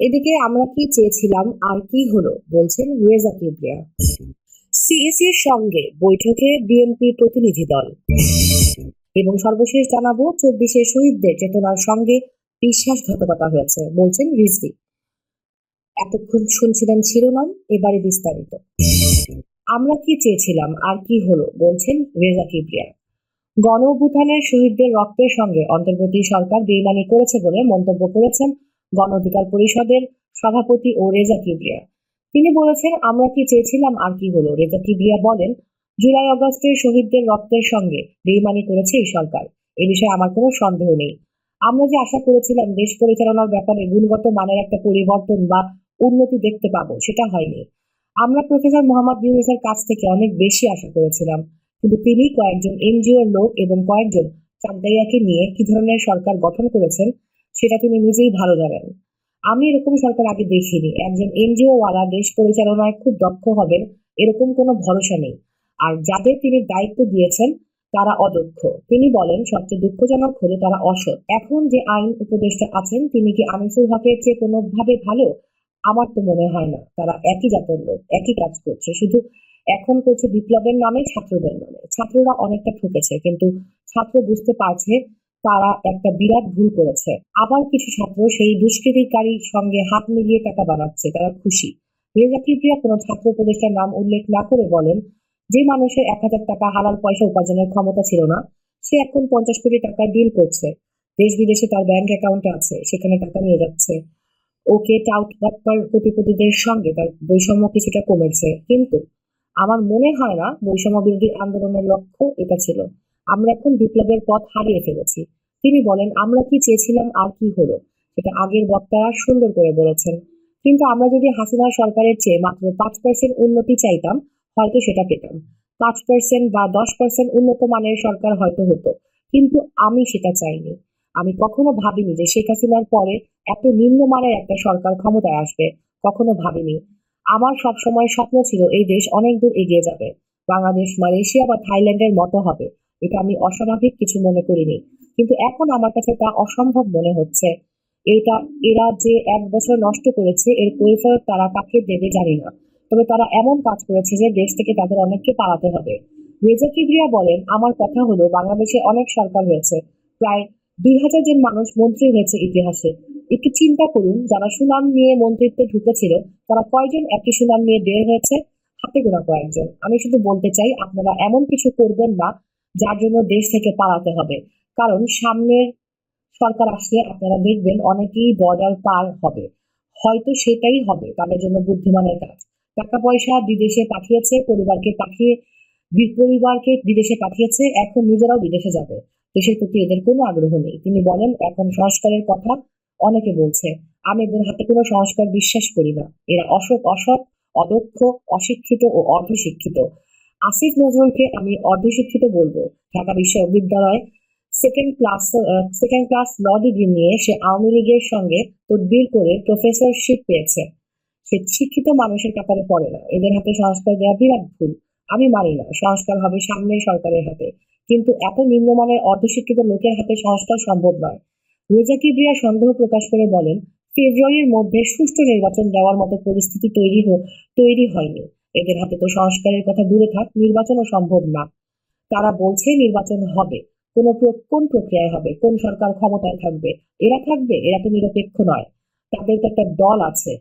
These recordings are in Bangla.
এদিকে আমরা কি চেয়েছিলাম আর কি হলো, বলছেন রেজা কিবরিয়া। সিএসির সঙ্গে বৈঠকে বিএনপি প্রতিনিধি দল। এবং সর্বশেষ জানাব, চব্বিশে শহীদদের চেতনার সঙ্গে বিশ্বাসঘাতকতা হয়েছে, বলছেন রিজভি। এতক্ষণ শুনছিলেন শিরোনাম, এবারে বিস্তারিত। আমরা কি চেয়েছিলাম আর কি হলো, বলছেন রেজা কিবরিয়া। গণ শহীদদের রক্তের সঙ্গে অন্তর্বর্তী সরকার বেইমানি করেছে বলে মন্তব্য করেছেন গণ অধিকার পরিষদের সভাপতি ও রেজা কিবরিয়া। তিনি বলেছেন, আমরা কি চেয়েছিলাম আর কি হলো? রেজা কিবরিয়া বলেন, জুলাই অগস্টের শহীদদের রক্তের সঙ্গে বেইমানি করেছে এই সরকার। এ বিষয়ে আমার কোনো সন্দেহ নেই। আমরা যে আশা করেছিলাম দেশ পরিচালনার ব্যাপারে গুণগত মানের একটা পরিবর্তন বা উন্নতি দেখতে পাবো, সেটা হয়নি। আমরা প্রফেসর মোহাম্মদ ইউনুসের কাছ থেকে অনেক বেশি আশা করেছিলাম, কিন্তু তিনি কয়েকজন এনজিওর লোক এবং কয়েকজন চাকদাইয়াকে নিয়ে কি ধরনের সরকার গঠন করেছেন সেটা তিনি নিজেই ভালো জানেন। আমি এরকম সরকার আগে দেখিনি। একজন এনজিও ওয়ালা দেশ পরিচালনায় খুব দক্ষ হবেন, এরকম কোনো ভরসা নেই। আর যাদের তিনি দায়িত্ব দিয়েছেন, তারা অদক্ষ। তিনি বলেন, সবচেয়ে দুঃখজনক হলো তারা অসৎ। এখন যে আইন উপদেষ্টা আছেন, তিনি কি আনিসুল হকের চেয়ে কোনোভাবে ভালো? আমার তো মনে হয় না। তারা একই জাতের লোক, একই কাজ করছে। শুধু এখন করছে বিপ্লবের নামে, ছাত্রদের নামে। ছাত্ররা অনেকটা ঠকেছে, কিন্তু ছাত্র বুঝতে পারছে তারা একটা বিরাট ভুল করেছে। আবার কিছু ছাত্র সেই দুষ্কৃতিকারীর সঙ্গে হাত মিলিয়ে টাকা বানাচ্ছে, তারা খুশি। রেজা কিপ্রিয়া কোনো ছাত্র উপদেষ্টার নাম উল্লেখ না করে বলেন, যে মানুষের এক হাজার টাকা হালাল পয়সা উপার্জনের ক্ষমতা ছিল না, সে এখন পঞ্চাশ কোটি টাকা ডিল করছে। দেশ বিদেশে তার ব্যাংক অ্যাকাউন্টে আছে, সেখানে টাকা নিয়ে যাচ্ছে। ওকে টাউট বাটপার কোটিপতিদের সঙ্গে তার বৈষম্য কিছুটা কমেছে। কিন্তু আমার মনে হয় না বৈষম্য বিরোধী আন্দোলনের লক্ষ্য এটা ছিল। আমরা এখন বিপ্লবের পথ হারিয়ে ফেলেছি। তিনি বলেন, আমরা কি চেয়েছিলাম আর কি হলো? সেটা আগের বক্তারা সুন্দর করে বলেছেন। কিন্তু আমরা যদি হাসিনা সরকারের চেয়ে মাত্র পাঁচ পার্সেন্ট উন্নতি চাইতাম, হয়তো সেটা পেতাম। পাঁচ পার্সেন্ট বা দশ পার্সেন্ট উন্নত মানের সরকার হয়তো হতো। কিন্তু আমি সেটা চাইনি। আমি কখনো ভাবিনি যে শেখ হাসিনার পরে এত নিম্নমানের একটা সরকার ক্ষমতায় আসবে। কখনো ভাবিনি। আমার সব সময় স্বপ্ন ছিল এই দেশ অনেক দূর এগিয়ে যাবে। বাংলাদেশ, মালয়েশিয়া বা থাইল্যান্ডের মতো হবে। এটা আমি অস্বাভাবিক কিছু মনে করিনি। কিন্তু এখন আমার কাছে তা অসম্ভব মনে হচ্ছে। এটা, এরা যে এক বছর নষ্ট করেছে, এর কৈফিয়ত তারা কাকে দেবে জানি না। তবে তারা এমন কাজ করেছে যে দেশ থেকে তাদের অনেককে পালাতে হবে। রেজা কিবরিয়া বলেন, আমার কথা হলো, বাংলাদেশে অনেক সরকার হয়েছে। প্রায় দুই হাজার জন মানুষ মন্ত্রী হয়েছে ইতিহাসে। একটু চিন্তা করুন, যারা সুনাম নিয়ে মন্ত্রিত্বে ঢুকেছিল, তারা কয়জন একই সুনাম নিয়ে বের হয়েছে? হাতে গোনা কয়েকজন। আমি শুধু বলতে চাই, আপনারা এমন কিছু করবেন না যার জন্য দেশ থেকে পালাতে হবে। কারণ সামনের সরকার আসলে আপনারা দেখবেন অনেকেই বর্ডার পার হবে। হয়তো সেটাই হবে তাদের জন্য বুদ্ধিমানের কাজ। টাকা পয়সা বিদেশে পাঠিয়েছে, পরিবারকে পাঠিয়ে পরিবারকে বিদেশে পাঠিয়েছে, এখন নিজেরাও বিদেশে যাবে। দেশের প্রতি এদের কোনো আগ্রহ নেই। তিনি বলেন, এখন সংস্কারের কথা অনেকে বলছে। আমি এদের হাতে কোনো সংস্কার বিশ্বাস করি না। এরা অসৎ অসৎ, অদক্ষ, অশিক্ষিত ও অর্ধশিক্ষিত। আসিফ নজরুলকে আমি অর্ধশিক্ষিত বলব। ঢাকা বিশ্ববিদ্যালয় second class second class law degree নিয়ে সে আওয়ামী লীগের সঙ্গে তদবির করে প্রফেসরশিপ পেয়েছে। সে শিক্ষিত মানুষের কাতারে পড়ে না। এদের হাতে সংস্কার দেওয়া বিরাট ভুল। আমি মানি না, সংস্কার হবে সামনের সরকারের হাতে। কিন্তু এত নিম্নমানের অর্ধশিক্ষিত লোকের হাতে সংস্কার সম্ভব নয়। রেজা কিবরিয়া সন্দেহ প্রকাশ করে বলেন, ফেব্রুয়ারির মধ্যে সুষ্ঠু নির্বাচন দেওয়ার মতো পরিস্থিতি তৈরি তৈরি হয়নি। এদের হাতে তো সংস্কারের কথা দূরে থাক, নির্বাচনও সম্ভব না। তারা বলছে নির্বাচন হবে। কোন কোন প্রক্রিয়ায় হবে? কোন সরকার ক্ষমতায় থাকবে? এরা থাকবে, এরা তো নিরপেক্ষ নয়। তাদের তো একটা দল আছে।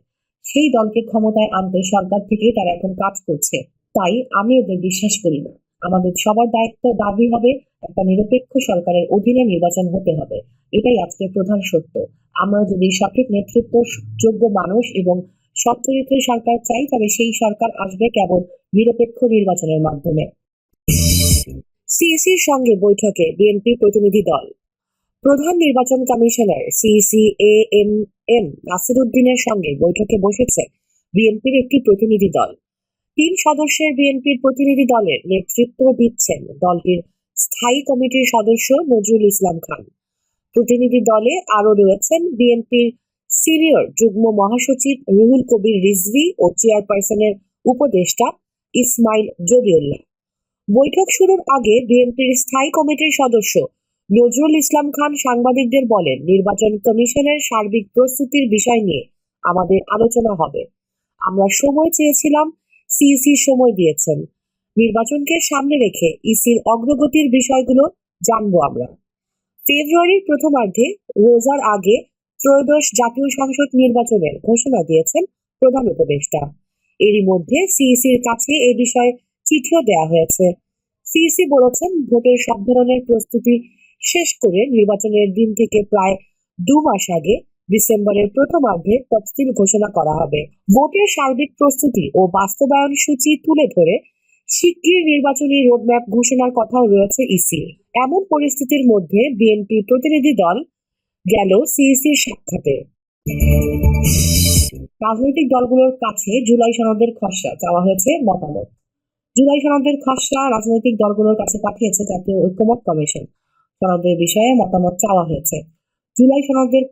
সেই দলকে ক্ষমতায় আনতে সরকার থেকেই তারা এখন কাজ করছে। তাই আমি এদের বিশ্বাস করি না। আমাদের সবার দায়িত্ব দাবি হবে, একটা নিরপেক্ষ সরকারের অধীনে নির্বাচন হতে হবে। এটাই আজকের প্রধান সত্য। আমরা যদি সঠিক নেতৃত্ব যোগ্য মানুষ এবং সৎ চরিত্রের সরকার চাই, তবে সেই সরকার আসবে কেবল নিরপেক্ষ নির্বাচনের মাধ্যমে। সিএসির সঙ্গে বৈঠকে বিএনপি প্রতিনিধি দল। প্রধান নির্বাচন কমিশনার সিসি এ এম এম নাসিরুদ্দিনের সঙ্গে বৈঠকে বসেছে বিএনপির একটি প্রতিনিধি দল। তিন সদস্যের বিএনপির প্রতিনিধি দলের নেতৃত্ব দিচ্ছেন দলটির স্থায়ী কমিটির সদস্য নজরুল ইসলাম খান। প্রতিনিধি দলে আরও রয়েছেন বিএনপির সিনিয়র যুগ্ম মহাসচিব রুহুল কবির রিজভি ও চেয়ারপারসনের উপদেষ্টা ইসমাইল জবিউল্লাহ বৈঠক শুরুর আগে বিএনপির স্থায়ী কমিটির সদস্য নজরুল ইসলাম খান সাংবাদিকদের বলেন, নির্বাচন কমিশনের সার্বিক প্রস্তুতির বিষয় নিয়ে আমাদের আলোচনা হবে। আমরা সময় চেয়েছিলাম, সিইসি সময় দিয়েছেন। নির্বাচনকে সামনে রেখে ইসির অগ্রগতির বিষয়গুলো জানব আমরা। ফেব্রুয়ারির প্রথমার্ধে রোজার আগে ত্রয়োদশ জাতীয় সংসদ নির্বাচনের ঘোষণা দিয়েছেন প্রধান উপদেষ্টা। এরই মধ্যে সিইসির কাছে এ বিষয়ে চিঠিও দেওয়া হয়েছে। সিইসি বলেছেন, ভোটের সব ধরনের প্রস্তুতি শেষ করে নির্বাচনের দিন থেকে প্রায় দু মাস আগে ডিসেম্বরের প্রথমার্ধে তফসিল ঘোষণা করা হবে। ভোটের সার্বিক প্রস্তুতি ও বাস্তবায়ন সূচি তুলে ধরে শিগগির নির্বাচনী রোডম্যাপ ঘোষণার কথাও রয়েছে ইসি এমন পরিস্থিতির মধ্যে বিএনপি প্রতিনিধি দল গেল সিইসির সাক্ষাতে। রাজনৈতিক দলগুলোর কাছে জুলাই সনদের খসড়া চাওয়া হয়েছে মতামত। জুলাই সনদের খসড়া রাজনৈতিক দলগুলোর কাছে পাঠিয়েছে জাতীয় ঐক্যমত কমিশন। সনদের বিষয়ে মতামত চাওয়া হয়েছে। জুলাই সনদের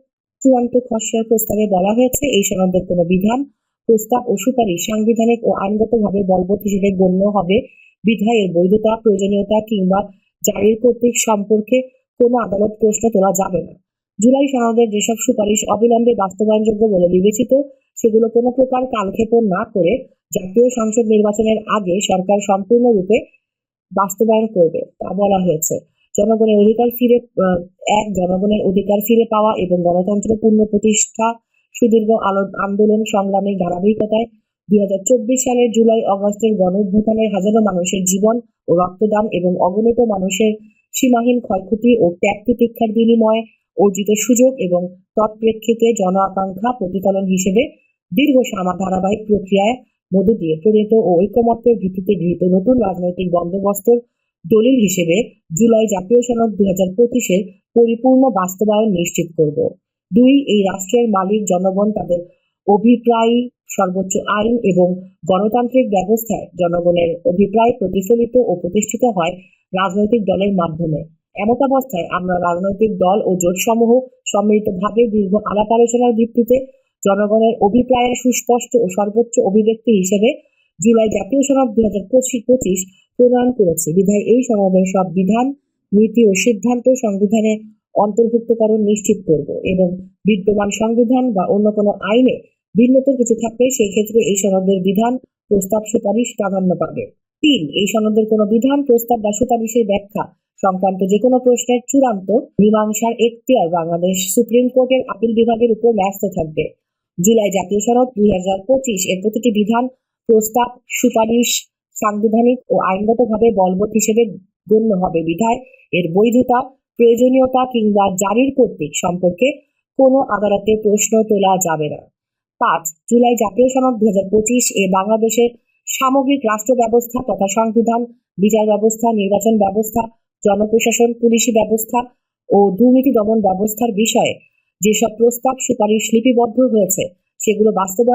চূড়ান্ত খসড়ার প্রস্তাবে বলা হয়েছে, এই সনদের কোনো বিধান, প্রস্তাব ও সুপারিশ সাংবিধানিক ও আইনগতভাবে বলবৎ হিসেবে গণ্য হবে। বিধায়ের বৈধতা, প্রয়োজনীয়তা কিংবা জারির কর্তৃক সম্পর্কে কোনো আদালত প্রশ্ন তোলা যাবে না। জুলাই সনদের যেসব সুপারিশ অবিলম্বে বাস্তবায়নযোগ্য বলে বিবেচিত, সেগুলো কোনো প্রকার কালক্ষেপণ না করে জাতীয় সংসদ নির্বাচনের আগে সরকার সম্পূর্ণরূপে বাস্তবায়ন করবে, তা বলা হয়েছে। জনগণের অধিকার ফিরে এক, জনগণের অধিকার ফিরে পাওয়া এবং গণতন্ত্র পূর্ণ প্রতিষ্ঠা সুদীর্ঘ আন্দোলন সংগ্রামের ধারাবাহিকতায় দুই হাজার চব্বিশ সালের জুলাই অগস্টের গণ হাজারো মানুষের জীবন ও রক্তদান এবং অগণিত মানুষের সীমাহীন ক্ষয়ক্ষতি ও ত্যাগ তিতিক্ষার বিনিময়ে অর্জিত সুযোগ এবং তৎপ্রেক্ষিতে জন আকাঙ্ক্ষা প্রতিফলন হিসেবে দীর্ঘ সামা ধারাবাহিক প্রক্রিয়ায় মধ্য দিয়ে প্রণীত ও ঐকমত্যের ভিত্তিতে গৃহীত নতুন রাজনৈতিক বন্দোবস্তর দলিল হিসেবে জুলাই জাতীয় সনদ দুই হাজার পঁচিশের পরিপূর্ণ বাস্তবায়ন নিশ্চিত করব। দুই, এই রাষ্ট্রের মালিক জনগণ তাদের অভিপ্রায়, সর্বোচ্চ আইন এবং গণতান্ত্রিক ব্যবস্থায় জনগণের অভিপ্রায় প্রতিফলিত ও প্রতিষ্ঠিত হয় রাজনৈতিক দলের মাধ্যমে। এমতাবস্থায় আমরা রাজনৈতিক দল ও জোট জোটসমূহ সম্মিলিতভাবে দীর্ঘ আলাপ আলোচনার ভিত্তিতে জনগণের অভিপ্রায়ের সুস্পষ্ট ও সর্বোচ্চ অভিব্যক্তি হিসেবে জুলাই জাতীয় সনদ দুই হাজার পঁচিশ প্রণয়ন করেছে। বিধায় এই সনদের সব বিধান, নীতি ও সিদ্ধান্ত সংবিধানে অন্তর্ভুক্তকরণ নিশ্চিত করব এবং বিদ্যমান সংবিধান বা অন্য কোনো আইনে ভিন্নতর কিছু থাকলে সেই ক্ষেত্রে এই সনদের বিধান, প্রস্তাব, সুপারিশ প্রাধান্য পাবে। তিন। এই সনদের কোনো বিধান, প্রস্তাব বা সুপারিশের ব্যাখ্যা সংক্রান্ত যে কোনো প্রশ্নের চূড়ান্ত মীমাংসার এখতিয়ার বাংলাদেশ সুপ্রিম কোর্টের আপিল বিভাগের উপর ন্যস্ত থাকবে। জুলাই জাতীয় সনদ দুই হাজার পঁচিশ, এর প্রতিটি বিধান, প্রস্তাব, সুপারিশ সাংবিধানিক ও আইনগতভাবে বলবৎ হিসেবে গণ্য হবে। বিধায় এর বৈধতা, প্রয়োজনীয়তা কিংবা জারির কর্তৃক সম্পর্কে কোনো আদালতে প্রশ্ন তোলা যাবে না। পাঁচ, জুলাই জাতীয় সনদ দুই হাজার পঁচিশ, এ বাংলাদেশের সামগ্রিক রাষ্ট্র ব্যবস্থা তথা সংবিধান, বিচার ব্যবস্থা, নির্বাচন ব্যবস্থা, জনপ্রশাসন, পুলিশি ব্যবস্থা ও দুর্নীতি দমন ব্যবস্থার বিষয়ে যেসব প্রস্তাব সুপারিশ লিপিবদ্ধ হয়েছে, সেগুলো বাস্তবায়ন